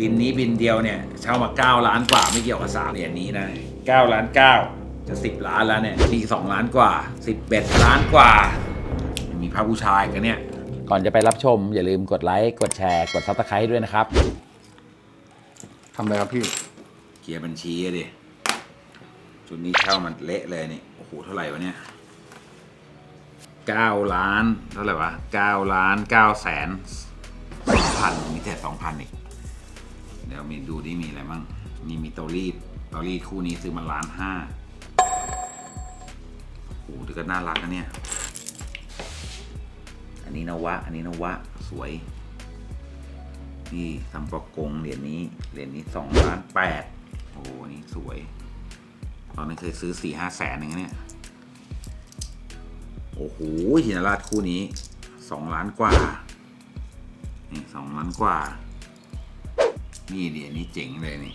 บินนี้บินเดียวเนี่ยเช่ามา 9 ล้านกว่าไม่เกี่ยวกับ3เหรียญนี้นะ9ล้าน9จะ 10 ล้านแล้วเนี่ยมี2ล้านกว่า 11 ล้านกว่า มีพระผู้ชายกันเนี่ย ก่อนจะไปรับชม อย่าลืมกดไลค์กดแชร์กดซับสไครต์ด้วยนะครับทำอะไรครับพี่เคลียร์บัญชีอะดิชุดนี้เช่ามันเละเลยนี่โอ้โหเท่าไหร่วะเนี่ยเก้าล้านเท่าไหร่วะเก้าล้านเก้าแสนสองพันมีแต่สองพันอีก เดี๋ยวมีดูดิมีอะไรบ้างนี่มีเตารีดเตารีดคู่นี้ซื้อมาล้านห้าโอ้โหดูก็น่ารักนะเนี่ย อันนี้นวะ อันนี้นวะ สวย นี่ทำประกงเหรียญนี้ เหรียญนี้สองล้านแปดโอ้โหนี่สวย ตอนนั้นเคยซื้อสี่ห้าแสนอย่างเงี้ยโอ้โหหินราชคู่นี้สองล้านกว่า นี่สองล้านกว่า นี่เหรียญนี้เจ๋งเลยนี่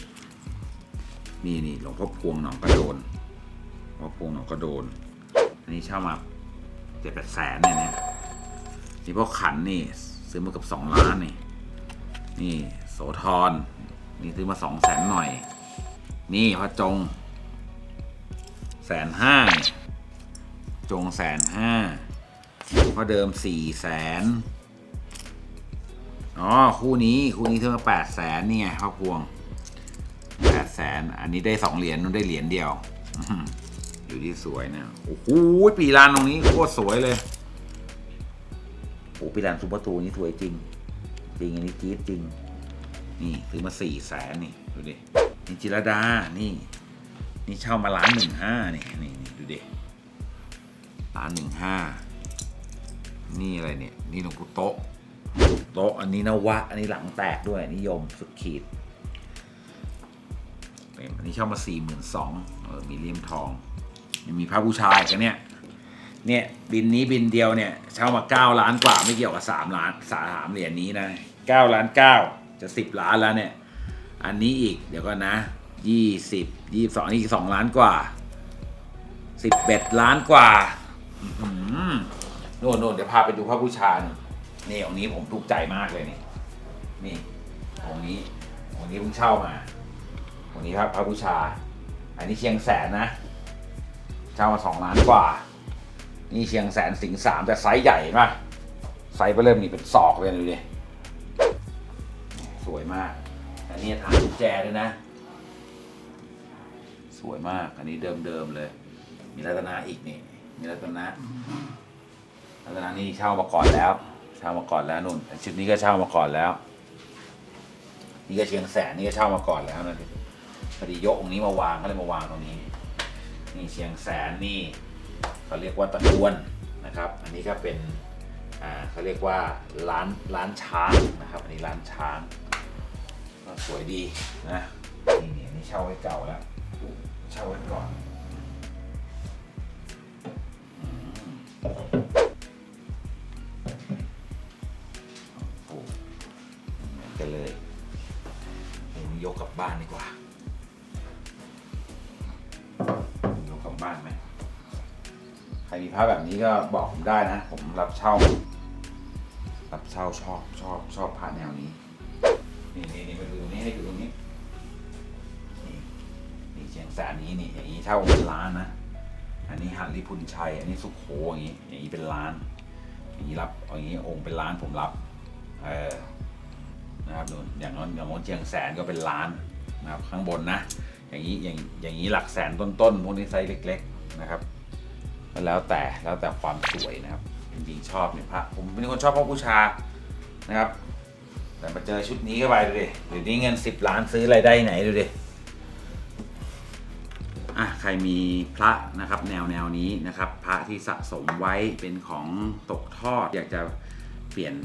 นี่นี่หลวงพ่อพวงหนองกระโดนหลวงพ่อพวงหนองกระโดน อันนี้เช่ามาเจ็ดแปดแสนเนี่ยเนี่ยนี่พวกขันนี่ ซื้อมาเกับสองล้านนี่ นี่โสธรนี่ซื้อมาสองแสนหน่อย นี่พระจงแสนห้าจงแสนห้าพระเดิมสี่แสน อ๋อ คู่นี้คู่นี้ซื้อมาแปดแสนนี่ไงพระพวงแปดแสนอันนี้ได้สองเหรียญนู้นได้เหรียญเดียว อยู่ที่สวยนะโอ้โหปีลานตรงนี้โคตรสวยเลยโอ้ปีลานซุปเปอร์ตูนี่สวยจริง จริงอันนี้จี๊ดจริง นี่ซื้อมาสี่แสนนี่ดูดินี่จิรดานี่ นี่เช่ามาล้านหนึ่งห้านี่นี่นี่ดูดิล้านหนึ่งห้านี่อะไรเนี่ย นี่หลวงปู่โต๊ะ โต๊ะอันนี้นวะ อันนี้หลังแตกด้วยนิยมสุดขีดอันนี้เช่ามาสี่หมื่นสองเออมีเลี่ยมทองยังมีพระบูชาอีกันเนี่ยเนี่ยบินนี้บินเดียวเนี่ยเช่ามาเก้าล้านกว่าไม่เกี่ยวกับสามล้านสามเหรียญนี้นะเก้าล้านเก้าจะสิบล้านแล้วเนี่ย อันนี้อีกเดี๋ยวก่อนนะยี่สิบยี่สองนี่สองล้านกว่าสิบเอ็ดล้านกว่าโน่นโน่นเดี๋ยวพาไปดูพระบูชาหน่อย นี่องค์นี้ผมถูกใจมากเลยนี่ นี่องค์นี้องค์นี้เพิ่งเช่ามาองค์นี้พระพระบูชา อันนี้เชียงแสนนะ เช่ามาสองล้านกว่า นี่เชียงแสนสิงสามแต่ไซส์ใหญ่เห็นป่ะไซส์ไปเริ่มนี่เป็นศอกเลยดูดิสวยมาก อันนี้ฐานกุญแจด้วยนะ สวยมาก อันนี้เดิมๆเลย มีรัตนาอีกนี่ มีรัตนะรัตนานี่เช่ามาก่อนแล้ว เช่ามาก่อนแล้วนุ่นชุดนี้ก็เช่ามาก่อนแล้ว นี่ก็เชียงแสนนี่ก็เช่ามาก่อนแล้วนะพอดียกองค์นี้มาวางก็เลยมาวางตรงนี้ นี่เชียงแสนนี่เขาเรียกว่าตะกวนนะครับ อันนี้ก็เป็นอ่าเขาเรียกว่าร้านร้านช้างนะครับ อันนี้ร้านช้างสวยดีนะนี่นี่นี่เช่าไว้เก่าแล้วเช่าไว้ก่อน ยกกลับบ้านดีกว่ายกกลับบ้านไหมใครมีพระแบบนี้ก็บอกผมได้นะ ผมรับเช่า รับเช่าชอบชอบชอบพระแนวนี้ นี่นี่นี่มาดูนี่ให้ดูตรงนี้นี่นี่เชียงแสนนี้นี่อย่างนี้เช่าเป็นล้านนะอันนี้หันริพุนชัย อันนี้สุขโขอย่างนี้ อย่างนี้เป็นล้าน อย่างนี้รับอาอย่างนี้องค์เป็นล้านผมรับ เออ นะครับอย่างนั้นอย่างนั้นเชียงแสนก็เป็นล้านนะครับข้างบนนะ อย่างนี้อย่างอย่างนี้หลักแสนต้นๆพวกนี้ไซส์เล็ก ๆนะครับแล้วแต่แล้วแต่ความสวยนะครับจริงๆชอบเนี่ยพระผมเป็นคนชอบพระบูชานะครับ แต่มาเจอชุดนี้เข้าไปดูดิเดี๋ยวนี้เงินสิบล้านซื้ออะไรได้ไหนดูดิอะใครมีพระนะครับแนวแนวนี้นะครับ พระที่สะสมไว้เป็นของตกทอดอยากจะเปลี่ยน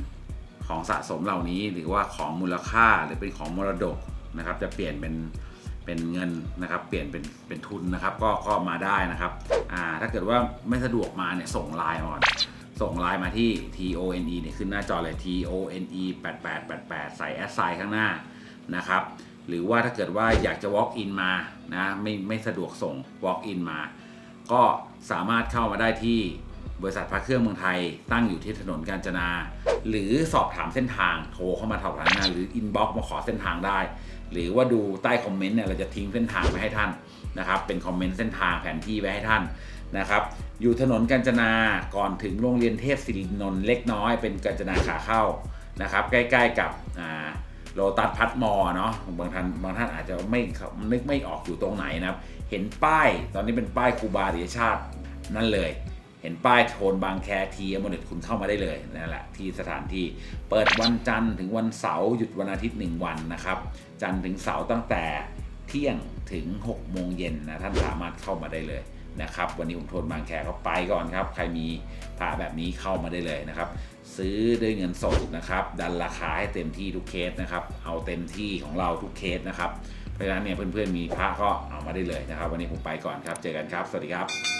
ของสะสมเหล่านี้ หรือว่าของมูลค่าหรือเป็นของมรดกนะครับ จะเปลี่ยนเป็นเป็นเงินนะครับ เปลี่ยนเป็นเป็นทุนนะครับ ก็ก็มาได้นะครับอ่าถ้าเกิดว่าไม่สะดวกมาเนี่ยส่งไลน์ก่อนส่งไลน์มาที่ T O N E เนี่ยขึ้นหน้าจอเลย T O N E 8888 ใส่แอดไซน์ข้างหน้านะครับ หรือว่าถ้าเกิดว่าอยากจะ walk in มานะไม่ไม่สะดวกส่ง walk in มา ก็สามารถเข้ามาได้ที่ บริษัทพระเครื่องเมืองไทยตั้งอยู่ที่ถนนกาญจนา หรือสอบถามเส้นทางโทรเข้ามาสอบถามงานหรืออินบ็อกซ์มาขอเส้นทางได้ หรือว่าดูใต้คอมเมนต์เนี่ยเราจะทิ้งเส้นทางไว้ให้ท่านนะครับเป็นคอมเมนต์เส้นทางแผนที่ไว้ให้ท่านนะครับอยู่ถนนกาญจนาก่อนถึงโรงเรียนเทพศิรินนท์เล็กน้อย เป็นกาญจนาขาเข้านะครับใกล้ๆกับอ่าโลตัสพัดมอเนาะบางท่านบางท่านอาจจะไม่นึกไม่ออกอยู่ตรงไหนนะครับเห็นป้ายตอนนี้เป็นป้ายครูบาริยชาตินั่นเลย เห็นป้ายโทนบางแคทีอมเด็ดคุณเข้ามาได้เลยนั่นแหละที่สถานที่เปิดวันจันทร์ถึงวันเสาร์หยุดวันอาทิตย์ 1 วันนะครับ จันทร์ถึงเสาร์ตั้งแต่เที่ยงถึง6โมงเย็นนะท่านสามารถเข้ามาได้เลยนะครับ วันนี้ผมโทนบางแคก็ไปก่อนครับ ใครมีพระแบบนี้เข้ามาได้เลยนะครับ ซื้อด้วยเงินสดนะครับ ดันราคาให้เต็มที่ทุกเคสนะครับ เอาเต็มที่ของเราทุกเคสนะครับเพราะฉะนั้นเนี่ยเพื่อนๆมีพระก็เอามาได้เลยนะครับ วันนี้ผมไปก่อนครับ เจอกันครับ สวัสดีครับ